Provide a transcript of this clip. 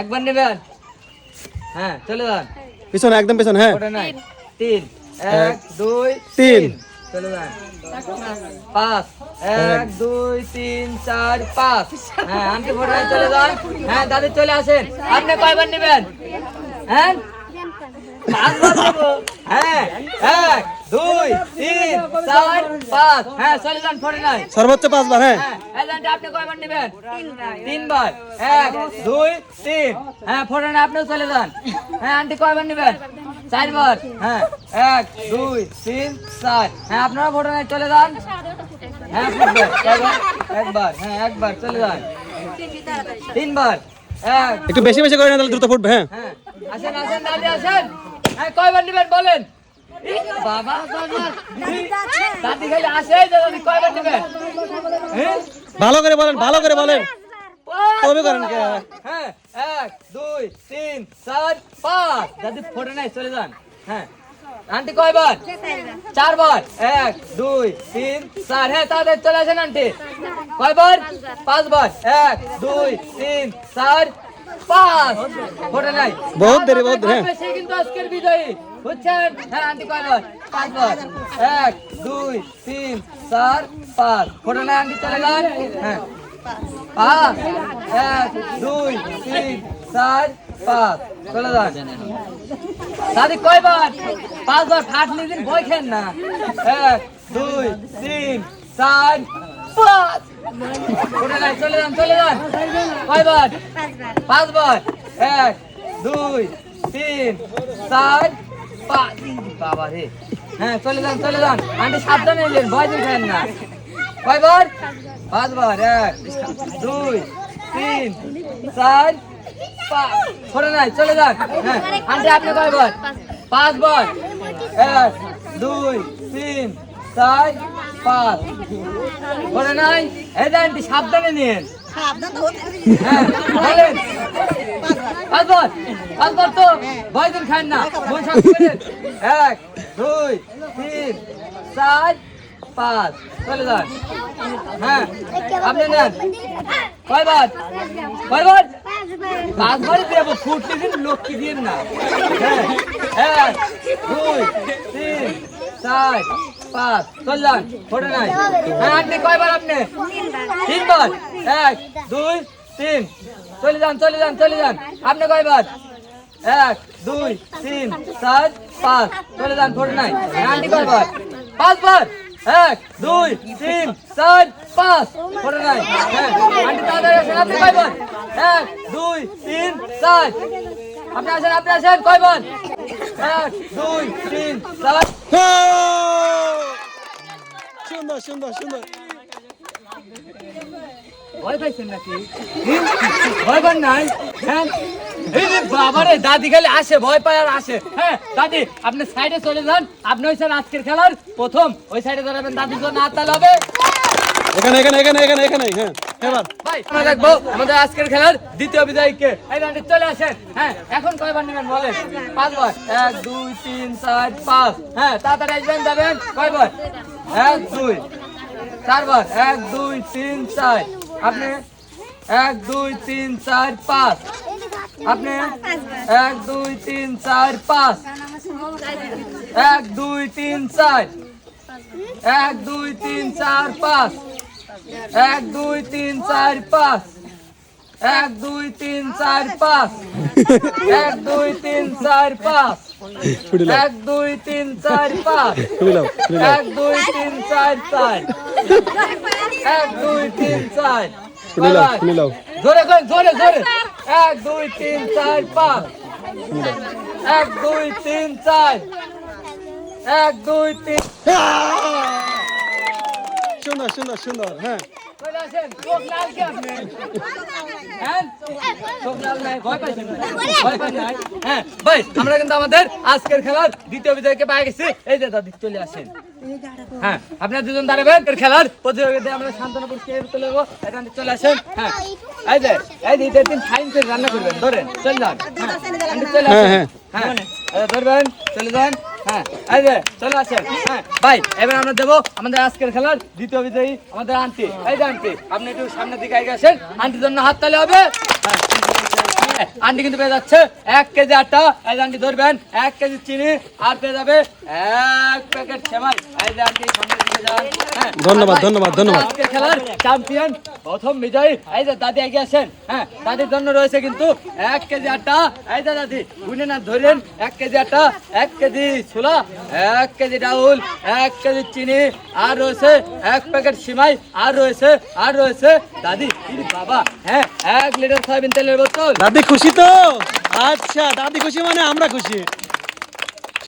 একবার নেবেন? হ্যাঁ চলে যান। পিছনে একদম পিছনে হ্যাঁ। ওটা নাই। তিন এক দুই তিন। চলে যান। পাঁচ এক দুই তিন চার পাঁচ। হ্যাঁ আনতে ফোটা নাই চলে যান। হ্যাঁ দাদু চলে আসেন। আপনি কয়বার নেবেন? হ্যাঁ? পাঁচবার হ্যাঁ এক দুই তিন চার পাঁচ হ্যাঁ চলে যান ফোটা নাই সর্বোচ্চ পাঁচবার হ্যাঁ। হ্যাঁ আপনি কয়বার নেবেন? তিনবার। এক দুই তিন। হ্যাঁ ফোটানে আপনিও চলে যান। হ্যাঁ আন্টি কয়বার নেবেন? চারবার। হ্যাঁ এক দুই তিন চার। হ্যাঁ আপনারা ফোটানে চলে যান। হ্যাঁ একবার হ্যাঁ একবার চলে যান। তিনবার। এক একটু বেশি বেশি করে না তাহলে দ্রুত ফুটবে হ্যাঁ। হ্যাঁ আসেন আসেন দাদি আসেন। হ্যাঁ কয়বার নেবেন বলেন? ই, বাবা। ভালো করে বলেন ভালো করে বলেন। তবে করেন হ্যাঁ এক দুই তিন চার পাঁচ। দাদি ফোটে নাই চলে যান। হ্যাঁ। আন্টি কয়বার চারবার এক দুই তিন চার। হ্যাঁ তাদের চলে আসেন আন্টি। কয়বার পাঁচবার এক দুই তিন চার পাঁচ। ফোটে নাই। বহুত দেরি, বহুত দেরি, হ্যাঁ। কিন্তু আজকের বিজয়ী বুঝছেন? হ্যাঁ আন্টি কয়বার পাঁচবার এক, দুই, তিন, চার, পাঁচ। ফোটে নাই আন্টি, চলে যান। হ্যাঁ। পাঁচ, এক, দুই, তিন, চার, পাঁচ। চলে যান। দাদি কয়বার পাঁচবার ফাটলি দিন বই খেন না। এক, দুই, তিন, চার, পাঁচ। উঠে নাই চলে যান চলে যান। কয়বার পাঁচবার এক, দুই, তিন, চার বাবা রে। হ্যাঁ চলে যান চলে যান। আন্টি সাবধানে এলেন ভয় দেখেন না। কয়বার পাঁচবার এক দুই তিন চার পাঁচ। ছড়ে নাই চলে যান। হ্যাঁ আন্টি আপনি কয়বার পাঁচবার এক দুই তিন চার পাঁচ। ছড়ে নাই? এই যে আন্টি সাবধানে নিন হ্যাঁ বলেন। পাঁচবার পাঁচবার তো ভয় দিন খান। না এক দুই তিন চার পাঁচ। চলে যান। হ্যাঁ আপনি নেন। কয় বার কয়বার কয়বার পাঁচবার দেবো ফুটলি দিন লক্ষ্মী দিন না। হ্যাঁ এক দুই তিন চার পাঁচ। চলে যান ফোটে নাই। হ্যাঁ আপনি কয়বার আপনি? তিনবার এক দুই তিন। চলে যান চলে যান চলে যান। আপনি কয় কয়বার এক দুই তিন চার পাঁচ। চলে যান ফোটে নাই। হ্যাঁ, আন্টি কয়বার পাঁচবার এক দুই তিন চার পাঁচ। ফোটে নাই। হ্যাঁ আন্টি তাড়াতাড়ি আসেন। আপনি কয়বার এক দুই তিন চার। আপনি আসেন আপনি আসেন কয়বার এক দুই তিন চার। হ্যাঁ! সুন্দর সুন্দর সুন্দর। ভয় পাইছেন নাকি? ভয় পান নাই? হ্যাঁ? এই যে বাবারে দাদি খালি আসে ভয় পায় আর আসে। হ্যাঁ দাদি আপনি সাইডে চলে যান। আপনি হয়েছেন আজকের খেলার প্রথম। ওই সাইডে দাঁড়াবেন দাদির জন্য হবে। এখানে এখানে এখানে এখানে এখানে হ্যাঁ এবার। ভাই আমরা দেখব আমাদের আজকের খেলার দ্বিতীয় বিজয়ীকে এই চলে আসেন। হ্যাঁ এখন কয়বার নেবেন বলেন? পাঁচবার এক দুই তিন চার পাঁচ। হ্যাঁ তাড়াতাড়ি আসবেন যাবেন। কয়বার এক দুই। চারবার এক, দুই, তিন, চার। আপনি এক, দুই, তিন, চার, পাঁচ। আপনি এক, দুই, তিন, চার, পাঁচ। এক, দুই, তিন, চার। এক, দুই, তিন, চার, পাঁচ। এক, দুই, তিন, চার, পাঁচ। এক দুই তিন চার পাঁচ। এক দুই তিন চার পাঁচ। এক দুই তিন চার পাঁচ। এক দুই তিন চার চার এক দুই তিন চার। জোরে জোরে জোরে এক দুই তিন চার পাঁচ। এক দুই তিন চার। এক দুই তিন সুন্দর সুন্দর সুন্দর হ্যাঁ। আসেন চোখ লাল কি আপনি হ্যাঁ? চোখ লাল নাই ভয় পাইছেন না? ভয় পাই নাই হ্যাঁ আমরা কিন্তু আমাদের আজকের খেলার দ্বিতীয় বিজয়কে পেয়ে গেছি। এই যে দাদি চলে আসেন। হ্যাঁ আপনারা দুজন দাঁড়াবেন খেলার প্রতিযোগিতায় আমরা শান্তনপুর কে চলে যাব এখানে চলে আসেন। হ্যাঁ এই যে এই যে তিন ফাইন করে রান্না করবেন ধরেন চলে যান। হ্যাঁ চলে হ্যাঁ, আসেন। হ্যাঁ ধরবেন চলে যান। হ্যাঁ এই চলে আসেন হ্যাঁ। ভাই, এবার আমরা দেবো আমাদের আজকের খেলার দ্বিতীয় বিজয়ী আমাদের আন্টি। এই যে আন্টি, আপনি একটু সামনের দিকে আগে আসেন, আন্টির জন্য হাত তালে হবে। হ্যাঁ। আন্টি কিন্তু পেয়ে যাচ্ছে। এক কেজি আটা এই আন্টি ধরবেন এক কেজি চিনি আর পেয়ে যাবে এক প্যাকেট সেমাই। এই যে আন্টি হ্যাঁ ধন্যবাদ, ধন্যবাদ, ধন্যবাদ। খেলার চ্যাম্পিয়ন প্রথম বিজয়ী। এই যে দাদি এগিয়ে আসেন। হ্যাঁ দাদির জন্য রয়েছে কিন্তু এক কেজি আটা। এই যে দাদি গুনে না ধরেন এক কেজি আটা এক কেজি ছোলা এক কেজি ডাউল এক কেজি চিনি আর রয়েছে এক প্যাকেট সিমাই আর রয়েছে আর রয়েছে দাদি বাবা। হ্যাঁ এক লিটার সয়াবিন তেলের বোতল। দাদি খুশি তো? আচ্ছা দাদি খুশি মানে আমরা খুশি।